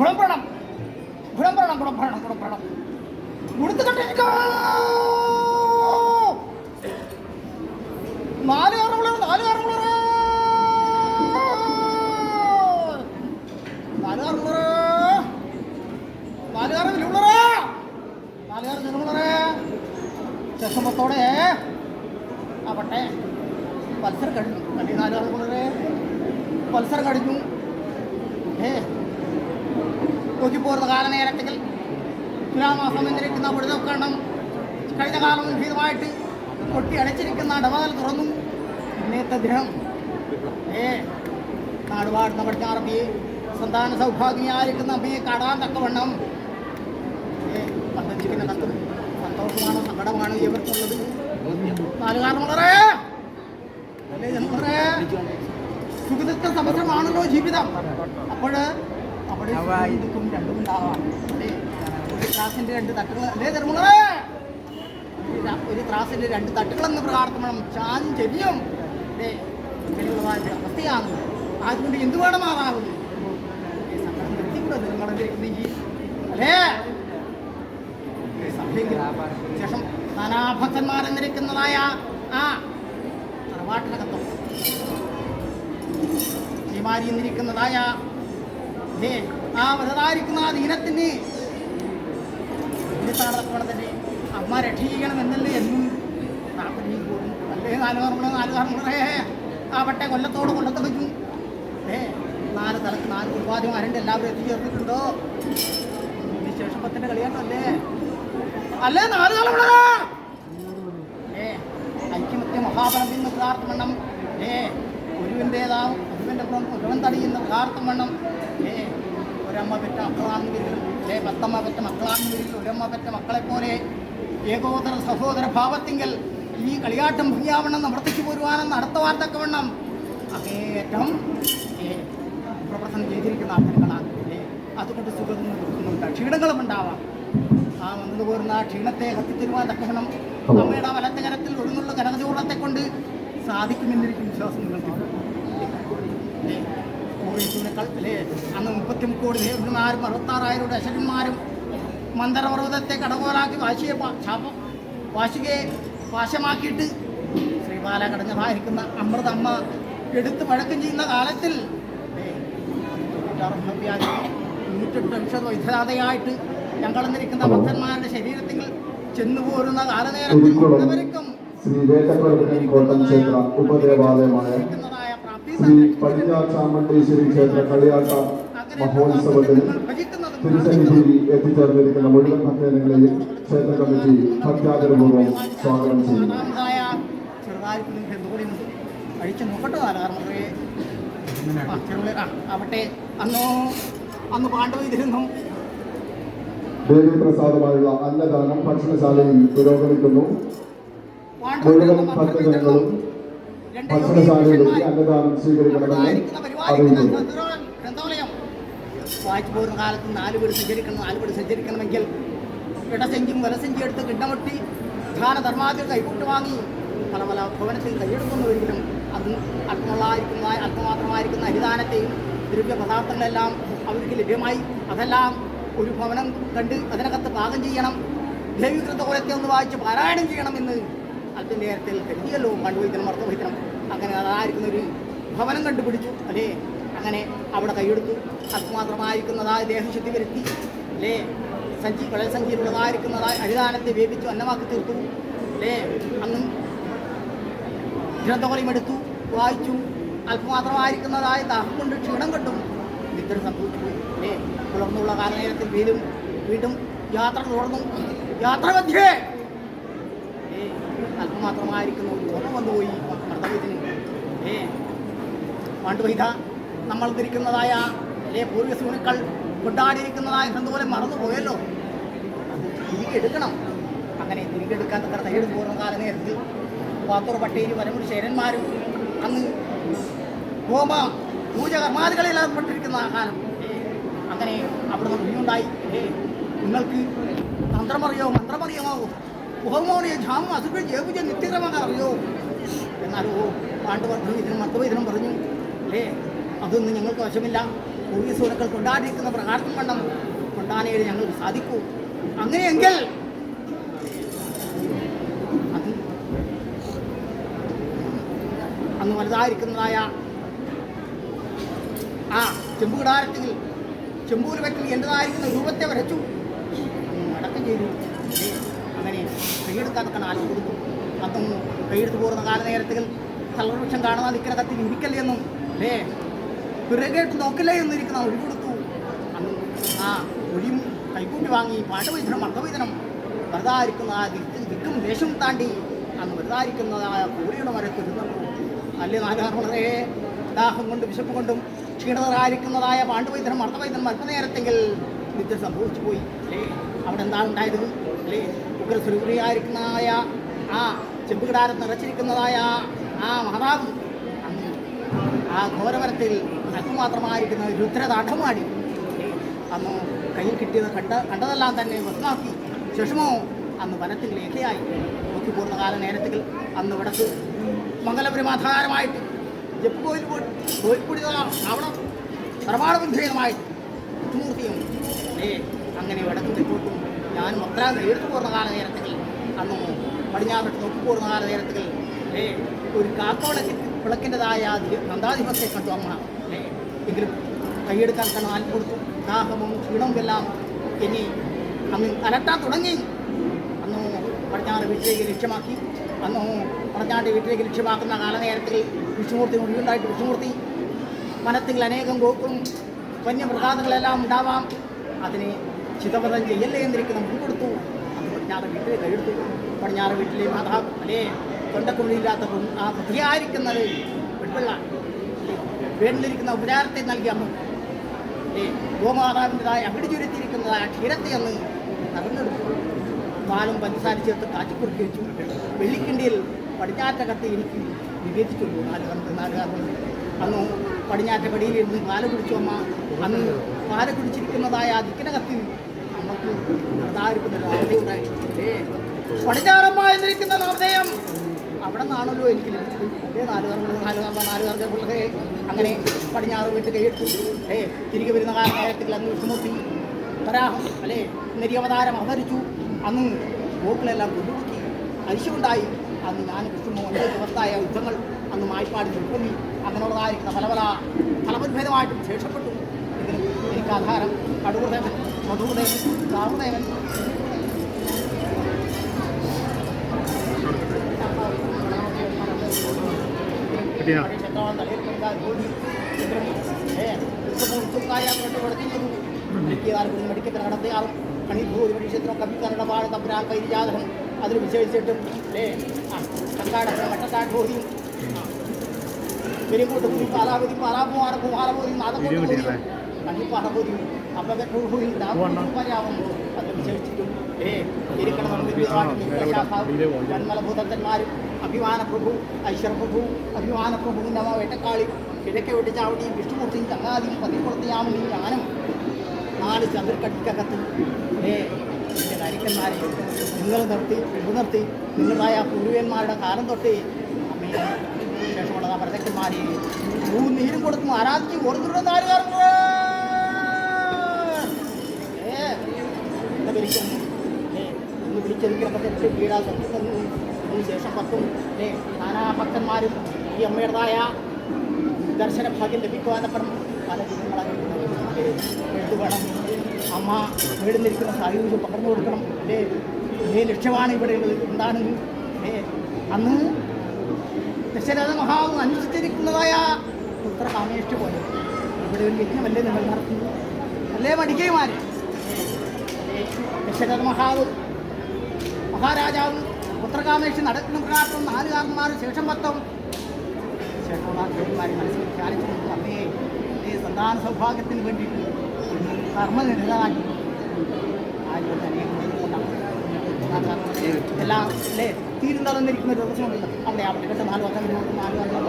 ഗുണംപണം ഗുണംപണം ഗുണംപണം ഗുണംപണം കൊടുത്തു കണ്ടിരിക്കോ നാല് കാരണമുള്ള നാല് കാരണമുള്ള നാല് കാരണമുള്ള നാല് ശേഷമത്തോടെ ആവട്ടെ. പൽസർ കഴിഞ്ഞു. അല്ലെങ്കിൽ നാല് കാരണമുള്ളറേ പൽസർ കഴിഞ്ഞു. ഏ നോക്കിപ്പോരുന്ന കാലനേരത്തിൽ തുലാമാസം എന്നിരിക്കുന്ന പൊഴുതക്കണം കഴിഞ്ഞ കാലം ഭീതമായിട്ട് കൊട്ടി അടച്ചിരിക്കുന്ന ഡവാൽ തുറന്നു. ഇന്നത്തെ ദിനം ഏ നാടുപാടുന്ന പടിഞ്ഞാറമ്പിയെ സന്താന സൗഭാഗ്യമായിരിക്കുന്ന അമ്മയെ കാടാൻ തക്കവണ്ണം. ഏ പന്തച്ചിക്കുന്ന കത്തും സന്തോഷമാണോ സങ്കടമാണോ ഇവർക്കുള്ളത് നാല് കാരണം വളരെ. അല്ലേ ജന്മറേ സുഖദുഃഖ സമഗ്രമാണല്ലോ ജീവിതം. അപ്പോൾ അവിടെ രണ്ടും ഉണ്ടാവാം ഒരു രണ്ട് തട്ടുകൾ അല്ലേ ധർമ്മങ്ങളെ ഒരു രണ്ട് തട്ടുകളെന്ന് പ്രാർത്ഥന ചാനും ചെവിയും അല്ലേ ഇങ്ങനെയുള്ളതായ അവസ്ഥയാണ്. അതുകൊണ്ട് എന്ത് വേണമാറാകുന്നു സങ്കടം നിർത്തിക്കൂടെ നിങ്ങളെന്തിരിക്കുന്ന ഈ അല്ലേ? ഈ സഭയെങ്കിൽ ശേഷം നാനാഭക്തന്മാരെന്നിരിക്കുന്നതായ ആ തറവാട്ടിനകത്തും. ശ്രീമാരി എന്നിരിക്കുന്നതായ ആ ആ ദീനത്തിന് തന്നെ അമ്മ രക്ഷിക്കണം എന്നല്ലേ എന്നും അല്ലേ? നാല് കാരണങ്ങളെ നാല് കാരണങ്ങളെ ആവട്ടെ കൊല്ലത്തോട് കൊല്ലത്ത് വയ്ക്കും. ഏ നാല് തലക്ക് നാല് കുടുംബാധിമാരുണ്ട്. എല്ലാവരും എത്തിച്ചേർന്നിട്ടുണ്ടോ? വിശേഷപ്പത്തിന്റെ കളിയാട്ടല്ലേ അല്ലേ? നാല് കാലമുള്ളതാ ഏ ഐക്യമത്യ മഹാബലം എന്ന് പ്രാർത്ഥമണ്ണം ഏ ഗുരുവിന്റെതാവും ഗുരുവിന്റെ പുറം ഗുരുവൻ തടിയുന്ന പ്രാർത്ഥമണ്ണം ഏ ഒരമ്മ പെറ്റ മക്കളാണെങ്കിലും അല്ലെ പത്തമ്മ പെറ്റ മക്കളാണെങ്കിലും ഒരമ്മ പെറ്റ മക്കളെപ്പോലെ ഏകോദര സഹോദര ഭാവത്തിങ്കൽ ഈ കളിയാട്ടം ഭംഗിയാവണം നിവർത്തിച്ചു പോരുവാനെന്ന് അടുത്ത വാർത്തക്കവണ്ണം അങ്ങേറ്റം പ്രവർത്തനം ചെയ്തിരിക്കുന്ന ആൾക്കാരാണ്. ഏ അതുകൊണ്ട് സുഖം ദുഃഖങ്ങളുണ്ട് ക്ഷീണങ്ങളും ഉണ്ടാവാം. ആ വന്നു പോരുന്ന ആ ക്ഷീണത്തെ കത്തിത്തരുവാൻ തക്കവണ്ണം അമ്മയുടെ വലത്തെ കരത്തിൽ ഒഴുന്നുള്ള കനകചൂർണത്തെ കൊണ്ട് സാധിക്കുമെന്നിരിക്കും വിശ്വാസം നിങ്ങൾക്ക് അല്ലേ? കോഴീച്ചൂനേക്കാൾ അല്ലേ അന്ന് മുപ്പത്തി കോടി ദേവന്മാരും അറുപത്താറായിരം അശകന്മാരും മന്ദരപർവതത്തെ കടകോലാക്കി വാശിയെ ശാപം വാശികയെ വാശമാക്കിയിട്ട് ശ്രീബാല കടഞ്ഞതായിരിക്കുന്ന അമൃതമ്മ എടുത്ത് പഴക്കം ചെയ്യുന്ന കാലത്തിൽ നൂറ്റെട്ട് നൂറ്റെട്ട് അക്ഷര ഞങ്ങൾ ഞങ്ങളെന്നിരിക്കുന്ന ഭക്തന്മാരുടെ ശരീരത്തിൽ ചെന്നുപോരുന്ന കാലനേരത്തിൽ ഇതുവരെക്കും ശ്രീ വേട്ടക്കുളത്തിനും കോട്ടം ക്ഷേത്ര ഉപദേവാലയമായ ശ്രീ പടിഞ്ഞാർ ചാമുണ്ടേശ്വരി ക്ഷേത്ര കളിയാട്ട മഹോത്സവത്തിന് തിരുസന്നിധിയിൽ എത്തിച്ചേർന്നിരിക്കുന്ന മുഴുവൻ ഭക്തജനങ്ങളെയും ക്ഷേത്ര കമ്മിറ്റി ഭക്താചരപൂർവം സ്വാഗതം ചെയ്യുന്നു. അഴിച്ചു നോക്കട്ടോ ആ ആവട്ടെ. അന്നോ അന്ന് പാണ്ഡവ ഇതിരുന്നു ദേവി അന്നദാനം ഭക്ഷണശാലയിൽ പുരോഗമിക്കുന്നു. മുഴുവൻ ഭക്തജനങ്ങളും ഭക്ഷണശാലയിലെത്തി അന്നദാനം സ്വീകരിക്കണമെന്ന് അറിയിക്കുന്നു ഗ്രന്ഥാലയം വായിച്ചു പോരുന്ന കാലത്ത് നാല് വീട് സഞ്ചരിക്കണം നാല് വീട് സഞ്ചരിക്കണമെങ്കിൽ ഇടസെഞ്ചും വലസെഞ്ചും എടുത്ത് കിണ്ണമൊട്ടി ധാനധർമാദികൾ കൈകൂട്ട് വാങ്ങി പല പല ഭവനത്തിൽ കൈയെടുക്കുന്നവരിലും അത് അല്പമുള്ളായിരിക്കുന്ന അത്മമാത്രമായിരിക്കുന്ന അരിദാനത്തെയും ദ്രവ്യ പദാർത്ഥങ്ങളെല്ലാം അവർക്ക് ലഭ്യമായി. അതെല്ലാം ഒരു ഭവനം കണ്ട് അതിനകത്ത് പാകം ചെയ്യണം. ദേവികൃതകുലത്തെ ഒന്ന് വായിച്ച് പാരായണം ചെയ്യണമെന്ന് അല്പം നേരത്തിൽ കരുതിയല്ലോ കണ്ടുപോയിക്കണം മർത്തവഹിക്കണം അങ്ങനെ അതായിരിക്കുന്ന ഒരു ഭവനം കണ്ടുപിടിച്ചു. അല്ലേ? അങ്ങനെ അവിടെ കൈയെടുത്തു. അല്പമാത്രമായിരിക്കുന്നതായ ദേഹശുദ്ധി വരുത്തി അല്ലേ? സഞ്ചി വളരെ സഞ്ചിയിലുള്ളതായിരിക്കുന്നതായ അഴിദാനത്തെ വേപ്പിച്ചു അന്നമാക്കി തീർത്തു. അല്ലേ? അന്നും ഗ്രന്ഥകൊലയും എടുത്തു വായിച്ചു. അല്പമാത്രമായിരിക്കുന്നതായ ദാഹം കൊണ്ട് ക്ഷീണം കണ്ടും നിദ്ര സംഭവിച്ചു. അല്ലേ? പുലർന്നുള്ള കാലനേരത്തിൽ വീടും വീണ്ടും യാത്ര തുടർന്നു. യാത്ര മധ്യേ അല്പമാത്രമായിരിക്കുന്ന. ഒരു ഓർമ്മ വന്നുപോയി. മർദ്ദവൈദ്യന് ഏ പാണ്ഡുവൈദ നമ്മൾ തിരിക്കുന്നതായ അല്ലെ പൂർവ സൂനുക്കൾ കൊണ്ടാടിയിരിക്കുന്നതായ ഗ്രന്ഥപോലെ മറന്നുപോയല്ലോ. അത് തിരികെ എടുക്കണം. അങ്ങനെ തിരികെ എടുക്കാൻ തക്ക തയ്യെടുത്ത് പോകുന്ന കാല നേരത്ത് പാത്തൂർ പട്ടേരി വരമുടി ശേരന്മാരും അന്ന് ഹോമ പൂജ കർമാദികളിൽ ഏർപ്പെട്ടിരിക്കുന്ന കാലം അങ്ങനെ ഉണ്ടായി ഏ നിങ്ങൾക്ക് തന്ത്രമറിയോ മന്ത്രമറിയമോ? ഹോമോണിയ ജാമ അസുഖം ജേബുജ നിത്യക്രമം അറിയോ എന്നാലോ പാണ്ഡവർദ്ധം ഇതിനും ഇതിനും പറഞ്ഞു. അല്ലേ? അതൊന്നും ഞങ്ങൾക്ക് വശമില്ല. പൂർവസൂരക്കൾ കൊണ്ടാടിയിരിക്കുന്ന പ്രകാശം കണ്ടം കൊണ്ടാനയിൽ ഞങ്ങൾക്ക് സാധിക്കൂ. അങ്ങനെയെങ്കിൽ അന്ന് വലുതായിരിക്കുന്നതായ ആ ചെമ്പുകിടാരത്തിൽ ചെമ്പൂർ വെക്കിൽ എന്റെതായിരിക്കുന്ന രൂപത്തെ വരച്ചു. അടക്കം ചെയ്തു. അങ്ങനെ കൈയെടുക്കാനൊക്കെ നാല് കൊടുത്തു അതും കൈയെടുത്ത് പോകുന്ന കാലനേരത്തിൽ കള്ളവൃക്ഷം കാണുന്ന നിൽക്കുന്ന കത്തിൽ ഇരിക്കല്ലേ എന്നും. അല്ലേ പിറകേട്ട് നോക്കില്ലേ എന്നിരിക്കുന്ന ഒഴി കൊടുത്തു. ആ ഒഴിയും കൈക്കൂട്ടി വാങ്ങി പാട്ടുവൈദ്യനം മർദ്ദവൈദ്യനം വെറുതായിരിക്കുന്ന ആ ദിക്കും ദേശം താണ്ടി അന്ന് വെറുതായിരിക്കുന്നതായ കോഴിയുടെ മരത്തിൽ ഇരുന്നു അല്ലേ നാലുകാരണേ ദാഹം കൊണ്ടും വിശപ്പ് കൊണ്ടും ക്ഷീണതരായിരിക്കുന്നതായ പാണ്ഡുവൈദ്യനും മർദ്ദവൈദ്യനും അല്പനേരത്തെങ്കിൽ നിത്യം സംഭവിച്ചു പോയി. അല്ലേ? അവിടെ എന്താ ഉണ്ടായത്? അല്ലേ? ഉഗ്രസ്വരൂപിയായിരിക്കുന്നതായ ആ ചെമ്പുകിടാരം നിറച്ചിരിക്കുന്നതായ ആ അന്ന് ആ ഘോരവരത്തിൽ അല്പമാത്രമായിരിക്കുന്ന രുദ്രതാഠമാടി അന്ന് കയ്യിൽ കിട്ടിയത് കണ്ട കണ്ടതെല്ലാം തന്നെ വസ്താക്കി ശേഷമോ അന്ന് വനത്തിൽ ലേഖയായി നോക്കി പോകുന്ന കാല നേരത്തിൽ അന്ന് ഇവിടത്ത് മംഗലപുരമാധാരമായിട്ട് ജപ്പ് കോയിൽ കോയിൽക്കുടി അവിടെ സർവാണബന്ധേയമായിട്ട് മൂർത്തിയും ഏ അങ്ങനെ വടക്കും തെക്കോട്ടും ഞാൻ മൊത്തം എടുത്തു പോകുന്ന കാല അന്ന് പടിഞ്ഞാറോട്ട് നോക്കി പോകുന്ന കാല ഏ ഒരു കാക്കോളെ വിളക്കിന്റെതായ നന്ദാധിപത്തെ കണ്ടു അമ്മ. എങ്കിലും കൈയെടുക്കാൻ തന്നെ ആൽ കൊടുത്തു? ദാഹവും ക്ഷീണവും എല്ലാം ഇനി അന്ന് അലട്ടാൻ തുടങ്ങി. അന്ന് പടിഞ്ഞാറ് വീട്ടിലേക്ക് ലക്ഷ്യമാക്കി. അന്ന് പടിഞ്ഞാട്ട് വീട്ടിലേക്ക് ലക്ഷ്യമാക്കുന്ന കാലനേരത്തിൽ വിഷ്ണുമൂർത്തി മുഴുവനായിട്ട് വിഷ്ണുമൂർത്തി. വനത്തിൽ അനേകം ഗോക്കളും വന്യമൃഗാദികളെല്ലാം ഉണ്ടാവാം. അതിനെ ചിതപഥം ചെയ്യല്ലേ എന്നിരിക്കുന്ന മുൻകൊടുത്തു കൊടുത്തു. അന്ന് പടിഞ്ഞാറ് വീട്ടിലെ കഴിയെടുത്തു പടിഞ്ഞാറ് വീട്ടിലെ മാതാവ് അല്ലേ? തൊണ്ടക്കുള്ളില്ലാത്ത ആ പുത്രിയായിരിക്കുന്നത് പെൺപിള്ള. വേണ്ടിലിരിക്കുന്ന ഉപചാരത്തെ നൽകി അമ്മ ഏ ഗോമാതാവിന്റെതായ അവിടെ ചുരുത്തിയിരിക്കുന്നതായ ക്ഷീരത്തെ അന്ന് നടന്നെടുത്തു പാലും പഞ്ചസാര ചേർത്ത് കാച്ചിക്കുറുക്കി വെച്ചു. വെള്ളിക്കിണ്ടിയിൽ പടിഞ്ഞാറ്റകത്ത് എനിക്ക് വിവേചിച്ചുള്ളൂ നാല് കണ്ട് നാല് കാരണം അന്ന് പടിഞ്ഞാറ്റ പടിയിലിരുന്ന് പാൽ കുടിച്ചു അമ്മ. അന്ന് പാല കുടിച്ചിരിക്കുന്നതായ ആ ദിക്കിനകത്ത് നമുക്ക് അതായിരിക്കുന്ന നാമതയുണ്ടായി ഏ പടിഞ്ഞാറമ്മ എന്നിരിക്കുന്ന നാമധേയം അവിടെ നിന്നാണല്ലോ എനിക്ക് ലഭിച്ചത്. നാല് കർമ്മ നാല് കർമ്മ നാല് വർഗ പിള്ളേ അങ്ങനെ പടിഞ്ഞാറ് വീട്ടിൽ കൈയിട്ടു ഏ തിരികെ വരുന്ന കാലഘട്ടത്തിൽ അന്ന് വിഷ്ണുമൂർത്തി വരാഹം അല്ലേ? നെരിയവതാരം അവതരിച്ചു. അന്ന് ഗോക്കളെല്ലാം കൊണ്ടുപോക്കി. അരിശുണ്ടായി. അന്ന് ഞാൻ വിഷ്ണു ഒൻപത് ദിവസത്തായ യുദ്ധങ്ങൾ അന്ന് മായ്പാടി ഉൾക്കൊള്ളി അങ്ങനെയുള്ളതായിരിക്കുന്ന പല പല ഫലപരിഭേദമായിട്ടും ശേഷപ്പെട്ടു. ഇതിന് എനിക്ക് ആധാരം കടുകുദേവൻ മധുദേവൻ കാവുദേവൻ കിട്ടിയോ? അതിൽ വിശേഷിച്ചിട്ടും അല്ലേ ആ കക്കാട വട്ടക്കാട്ടോതിയും പെരുങ്കോട്ട് പോയി പാലാവതി പാലാപ്പുമാറ കുമാരപോതി വീഡിയോ കിട്ടിയില്ലേ? കണ്ണിപ്പാറപോതി അപ്പകട്ടൂർപോയി പോവണ്ട. പറയാവുന്നു അതിൽ വിശേഷിച്ചിട്ടും ഏ ഇരിക്കണം നേരെ വിടാം. വീഡിയോ പോകാം. ജന്മലഭൂതന്മാരും അഭിമാന പ്രഭു ഐശ്വര പ്രഭു അഭിമാന പ്രഭുവിന്റെ അമ്മ വേട്ടക്കാളി കിഴക്കെ വെട്ടിച്ചാവടിയും വിഷ്ണുമൂർത്തിയും ചങ്ങാതിയും പതിപ്പുറത്തിയാമണിയും ഞാനും നാല് ചതുർക്കട്ടിക്കകത്ത് ഏ എന്റെ കാര്യക്കന്മാരെ നിങ്ങൾ നിർത്തി പിന്തുണർത്തി നിർത്തി നിങ്ങളായ പൂർവികന്മാരുടെ കാലം തൊട്ട് ശേഷമുള്ള പ്രസക്തന്മാരെ മൂന്ന് നീരും കൊടുക്കും ആരാധിച്ച് ഓർത്തുള്ള നാലുകാരുണ്ട് ഏ ഏ ഒന്ന് വിളിച്ചെടുക്കപ്പെട്ട ശേഷം പത്തും നാനാഭക്തന്മാരും ഈ അമ്മയുടേതായ ദർശന ഭാഗ്യം ലഭിക്കുവാനപ്പുറം പല വേണം. അമ്മ വീടുന്നിരിക്കുന്ന പകർന്നു കൊടുക്കണം. അല്ലേ? ഇതേ ലക്ഷ്യമാണ് ഇവിടെ ഉള്ളത്. എന്താണ്? അന്ന് ദശരഥ മഹാവ് അനുഷ്ഠിച്ചിരിക്കുന്നതായ പുത്ര കാമേഷ്ടി പോലെ. ഇവിടെ ഒരു യജ്ഞമല്ലേ നിങ്ങൾ നടത്തുന്നു അല്ലേ മടിക്കൈമാരെ ദശരഥ മഹാവ് മഹാരാജാവും പുത്രകാമേഷി നടക്കുന്ന പ്രകാരം നാല് കാരണന്മാർ ശേഷം പത്തും ദേവന്മാരെ മനസ്സിൽ ധ്യാനിച്ചു അമ്മയെ ഈ സന്താന സൗഭാഗ്യത്തിന് വേണ്ടിയിട്ട് കർമ്മനിരതാക്കി ആരും അനേകം എല്ലാം അല്ലേ തീരുന്നതെന്നിരിക്കുന്ന തന്നിരിക്കുന്ന ഒരു ദിവസമുണ്ട് അവിടെ അവിടെ നാല് വർഷം നാല് വർഷം